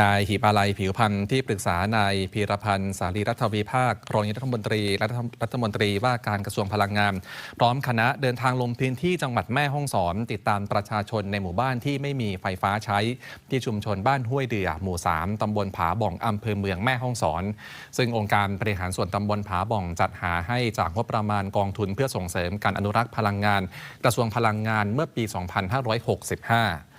นายหิมาลัยผิวพันธ์ที่ปรึกษานายพีรพันธ์สารีรัฐวิภาครองนายกรัฐมนตรีและรัฐมนตรีว่าการกระทรวงพลังงาน พร้อมคณะเดินทางลงพื้นที่จังหวัดแม่ฮ่องสอน ติดตามประชาชนในหมู่บ้านที่ไม่มีไฟฟ้าใช้ ที่ชุมชนบ้านห้วยเดือหมู่ 3 ตำบลผาบ่องอำเภอเมืองแม่ฮ่องสอน ซึ่งองค์การบริหารส่วนตำบลผาบ่องจัดหาให้จากงบประมาณกองทุนเพื่อส่งเสริมการอนุรักษ์พลังงาน กระทรวงพลังงานเมื่อปี 2565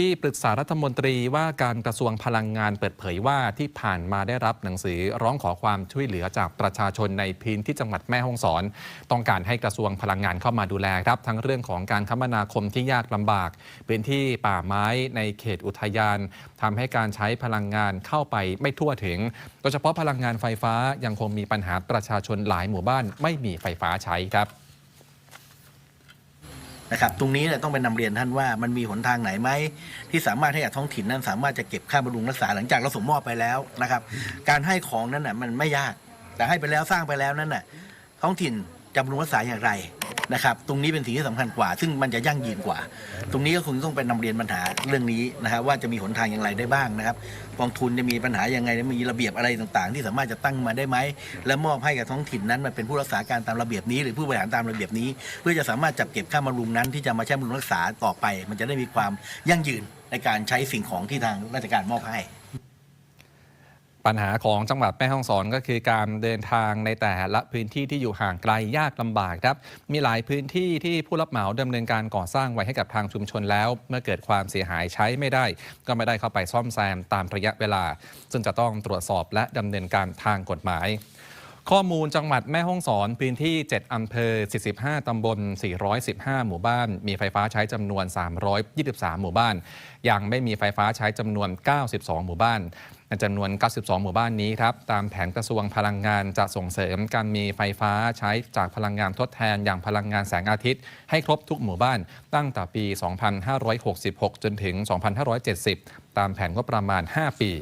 ที่ปรึกษารัฐมนตรีว่าการกระทรวงพลังงานเปิดเผยว่าที่ผ่านมาได้รับหนังสือร้องขอความช่วยเหลือจากประชาชนในพื้นที่จังหวัดแม่ฮ่องสอน ต้องการให้กระทรวงพลังงานเข้ามาดูแลครับ ทั้งเรื่องของการคมนาคมที่ยากลำบาก พื้นที่ป่าไม้ในเขตอุทยานทำให้การใช้พลังงานเข้าไปไม่ทั่วถึง โดยเฉพาะพลังงานไฟฟ้ายังคงมีปัญหาประชาชนหลายหมู่บ้านไม่มีไฟฟ้าใช้ครับ นะครับตรงนี้เนี่ยต้องไปนำเรียนท่านว่ามันมีหนทางไหนไหมที่สามารถให้กับท้องถิ่นนั้นสามารถจะเก็บค่าบำรุงรักษาหลังจากเราส่งมอบไปแล้วนะครับ การให้ของนั้นน่ะมันไม่ยาก แต่ให้ไปแล้วสร้างไปแล้วนั้นน่ะท้องถิ่นจะบำรุงรักษาอย่างไร นะครับตรงนี้เป็นสิ่งที่สำคัญกว่า ซึ่งมันจะยั่งยืนกว่า ตรงนี้ก็คงต้องไปนำเรียนปัญหาเรื่องนี้นะครับว่าจะมีหนทางอย่างไรได้บ้างนะครับกองทุนจะมีปัญหายังไงมีระเบียบอะไรต่างๆ ที่สามารถจะตั้งมาได้ไหมและมอบให้กับท้องถิ่นนั้นมาเป็นผู้รักษาการตามระเบียบนี้ หรือผู้บริหารตามระเบียบนี้ เพื่อจะสามารถจับเก็บค่าบำรุงนั้นที่จะมาใช้บำรุงรักษาต่อไป มันจะได้มีความยั่งยืนในการใช้สิ่งของที่ทางราชการมอบให้ ปัญหาของจังหวัดแม่ฮ่องสอนก็คือการเดินทางในแต่ละพื้นที่ที่อยู่ห่างไกลยากลำบากครับ มีหลายพื้นที่ที่ผู้รับเหมาดำเนินการก่อสร้างไว้ให้กับทางชุมชนแล้ว เมื่อเกิดความเสียหายใช้ไม่ได้ ก็ไม่ได้เข้าไปซ่อมแซมตามระยะเวลา ซึ่งจะต้องตรวจสอบและดำเนินการทางกฎหมาย ข้อมูลจังหวัดแม่ฮ่องสอนพื้นที่ 7 อำเภอ 45 ตำบล 415 หมู่บ้าน มีไฟฟ้าใช้จำนวน 323 หมู่บ้าน ยังไม่มีไฟฟ้าใช้จำนวน 92 หมู่บ้านในจำนวน 92 หมู่บ้านนี้ครับ ตามแผนกระทรวงพลังงานจะส่งเสริมการมีไฟฟ้าใช้จากพลังงานทดแทนอย่างพลังงานแสงอาทิตย์ ให้ครบทุกหมู่บ้าน ตั้งแต่ปี 2566 จนถึง 2570 ตามแผนงบประมาณ 5 ปี